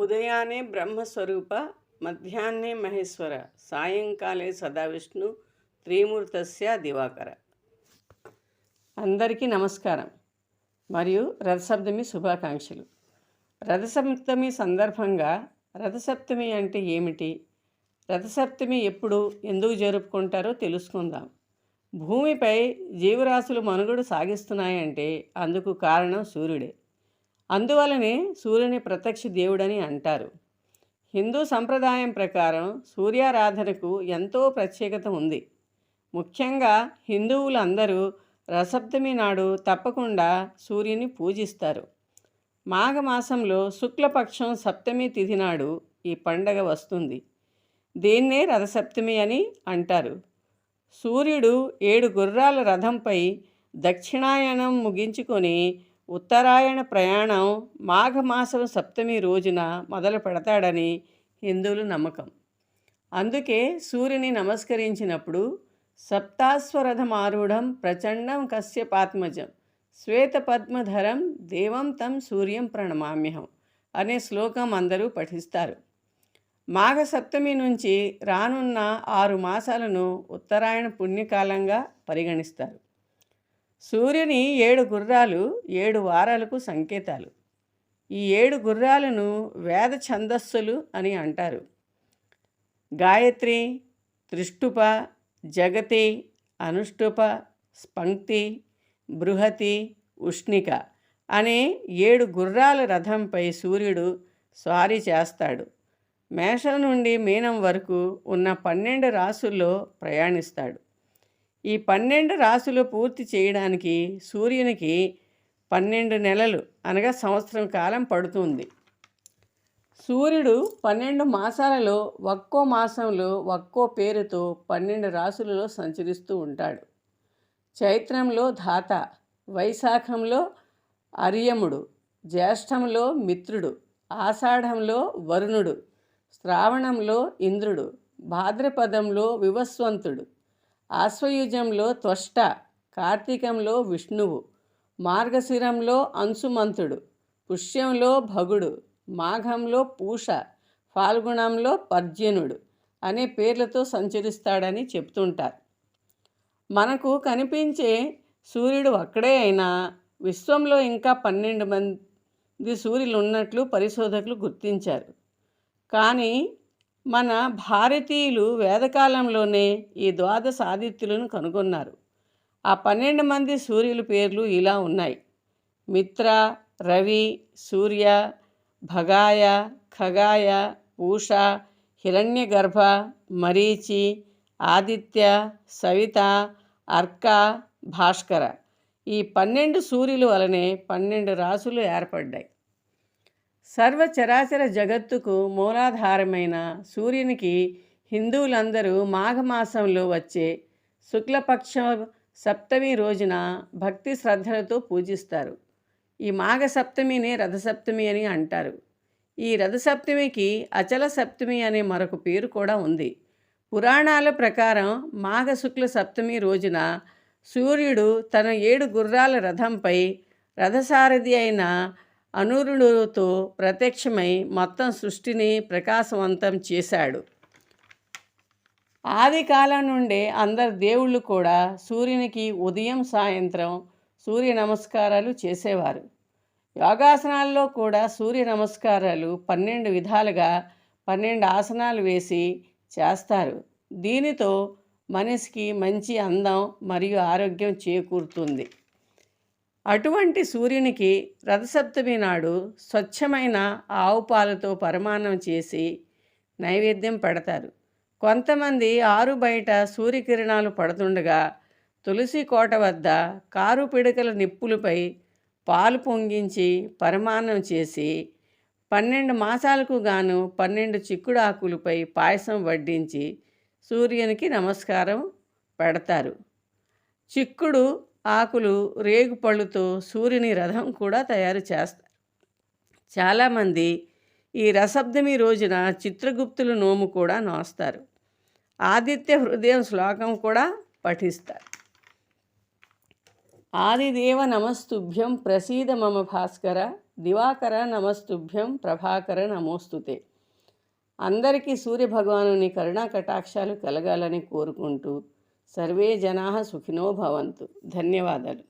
ఉదయాన్నే బ్రహ్మస్వరూప మధ్యాహ్నే మహేశ్వర సాయంకాలే సదావిష్ణు త్రిమూర్తస్య దివాకర. అందరికీ నమస్కారం. మరియు రథసప్తమి శుభాకాంక్షలు. రథసప్తమి సందర్భంగా రథసప్తమి అంటే ఏమిటి? రథసప్తమి ఎప్పుడు ఎందుకు జరుపుకుంటారో తెలుసుకుందాం. భూమిపై జీవరాశులు మనుగడు సాగిస్తున్నాయంటే అందుకు కారణం సూర్యుడే. అందువలనే సూర్యుని ప్రత్యక్ష దేవుడని అంటారు. హిందూ సంప్రదాయం ప్రకారం సూర్యారాధనకు ఎంతో ప్రత్యేకత ఉంది. ముఖ్యంగా హిందువులందరూ రసప్తమి నాడు తప్పకుండా సూర్యుని పూజిస్తారు. మాఘమాసంలో శుక్లపక్షం సప్తమి తిథి నాడు ఈ పండగ వస్తుంది. దీన్నే రథసప్తమి అని అంటారు. సూర్యుడు ఏడు గుర్రాల రథంపై దక్షిణాయనం ముగించుకొని ఉత్తరాయణ ప్రయాణం మాఘమాసం సప్తమి రోజున మొదలు పెడతాడని హిందువుల నమ్మకం. అందుకే సూర్యుని నమస్కరించినప్పుడు సప్తాస్వరథమారూఢం ప్రచండం కశ్యపాత్మజం శ్వేతపద్మధరం దేవం తం సూర్యం ప్రణమామ్యహం అనే శ్లోకం అందరూ పఠిస్తారు. మాఘ సప్తమి నుంచి రానున్న ఆరు మాసాలను ఉత్తరాయణ పుణ్యకాలంగా పరిగణిస్తారు. సూర్యుని ఏడు గుర్రాలు ఏడు వారాలకు సంకేతాలు. ఈ ఏడు గుర్రాలను వేద ఛందస్సులు అని అంటారు. గాయత్రి త్రిష్టుప జగతి అనుష్టుప స్పంక్తి బృహతి ఉష్ణిక అనే ఏడు గుర్రాల రథంపై సూర్యుడు స్వారీ చేస్తాడు. మేషం నుండి మీనం వరకు ఉన్న పన్నెండు రాసుల్లో ప్రయాణిస్తాడు. ఈ పన్నెండు రాసులు పూర్తి చేయడానికి సూర్యునికి పన్నెండు నెలలు అనగా సంవత్సరం కాలం పడుతుంది. సూర్యుడు పన్నెండు మాసాలలో ఒక్కో మాసంలో ఒక్కో పేరుతో పన్నెండు రాసులలో సంచరిస్తూ ఉంటాడు. చైత్రంలో ధాత వైశాఖంలో అర్యముడు జ్యేష్ఠంలో మిత్రుడు ఆషాఢంలో వరుణుడు శ్రావణంలో ఇంద్రుడు భాద్రపదంలో వివస్వంతుడు ఆశ్వయుజంలో త్వష్ట కార్తీకంలో విష్ణువు మార్గశిరంలో అంశుమంతుడు పుష్యంలో భగుడు మాఘంలో పూష ఫాల్గుణంలో పర్జనుడు అనే పేర్లతో సంచరిస్తాడని చెప్తుంటారు. మనకు కనిపించే సూర్యుడు ఒక్కడే అయినా విశ్వంలో ఇంకా పన్నెండు మంది సూర్యులు ఉన్నట్లు పరిశోధకులు గుర్తించారు. కానీ మన భారతీయులు వేదకాలంలోనే ఈ ద్వాదశ ఆదిత్యులను కనుగొన్నారు. ఆ పన్నెండు మంది సూర్యుల పేర్లు ఇలా ఉన్నాయి. మిత్ర రవి సూర్య భగాయ ఖగాయ పూష హిరణ్యగర్భ మరీచి ఆదిత్య సవిత అర్క భాస్కర. ఈ పన్నెండు సూర్యుల వలనే పన్నెండు రాసులు ఏర్పడ్డాయి. సర్వ చరాచర జగత్తుకు మూలాధారమైన సూర్యునికి హిందువులందరూ మాఘమాసంలో వచ్చే శుక్లపక్ష సప్తమి రోజున భక్తి శ్రద్ధలతో పూజిస్తారు. ఈ మాఘ సప్తమినే రథసప్తమి అని అంటారు. ఈ రథసప్తమికి అచల సప్తమి అనే మరొక పేరు కూడా ఉంది. పురాణాల ప్రకారం మాఘ శుక్ల సప్తమి రోజున సూర్యుడు తన ఏడు గుర్రాల రథంపై రథసారథి అయిన అనురుడుతో ప్రత్యక్షమై మొత్తం సృష్టిని ప్రకాశవంతం చేశాడు. ఆది కాలం నుండే అందరు దేవుళ్ళు కూడా సూర్యునికి ఉదయం సాయంత్రం సూర్య నమస్కారాలు చేసేవారు. యోగాసనాల్లో కూడా సూర్య నమస్కారాలు పన్నెండు విధాలుగా పన్నెండు ఆసనాలు వేసి చేస్తారు. దీనితో మనిషికి మంచి అందం మరియు ఆరోగ్యం చేకూరుతుంది. అటువంటి సూర్యునికి రథసప్తమి నాడు స్వచ్ఛమైన ఆవు పాలతో పరమాన్నం చేసి నైవేద్యం పెడతారు. కొంతమంది ఆరు బయట సూర్యకిరణాలు పడుతుండగా తులసి కోట వద్ద కారు పిడకల నిప్పులపై పాలు పొంగించి పరమాన్నం చేసి పన్నెండు మాసాలకు గాను పన్నెండు చిక్కుడు ఆకులపై పాయసం వడ్డించి సూర్యునికి నమస్కారం పెడతారు. చిక్కుడు ఆకులు రేగు పళ్ళుతో సూర్యుని రథం కూడా తయారు చేస్తారు చాలామంది ఈ రసప్తమి రోజున చిత్రగుప్తుల నోము కూడా నోస్తారు. ఆదిత్య హృదయం శ్లోకం కూడా పఠిస్తారు. ఆదిదేవ నమస్తుభ్యం ప్రసీద మమ భాస్కర దివాకర నమస్తుభ్యం ప్రభాకర నమోస్తుతే. అందరికీ సూర్యభగవానుని కరుణా కటాక్షాలు కలగాలని కోరుకుంటూ సర్వే జనా సుఖినో భవంతు ధన్యవాదాలు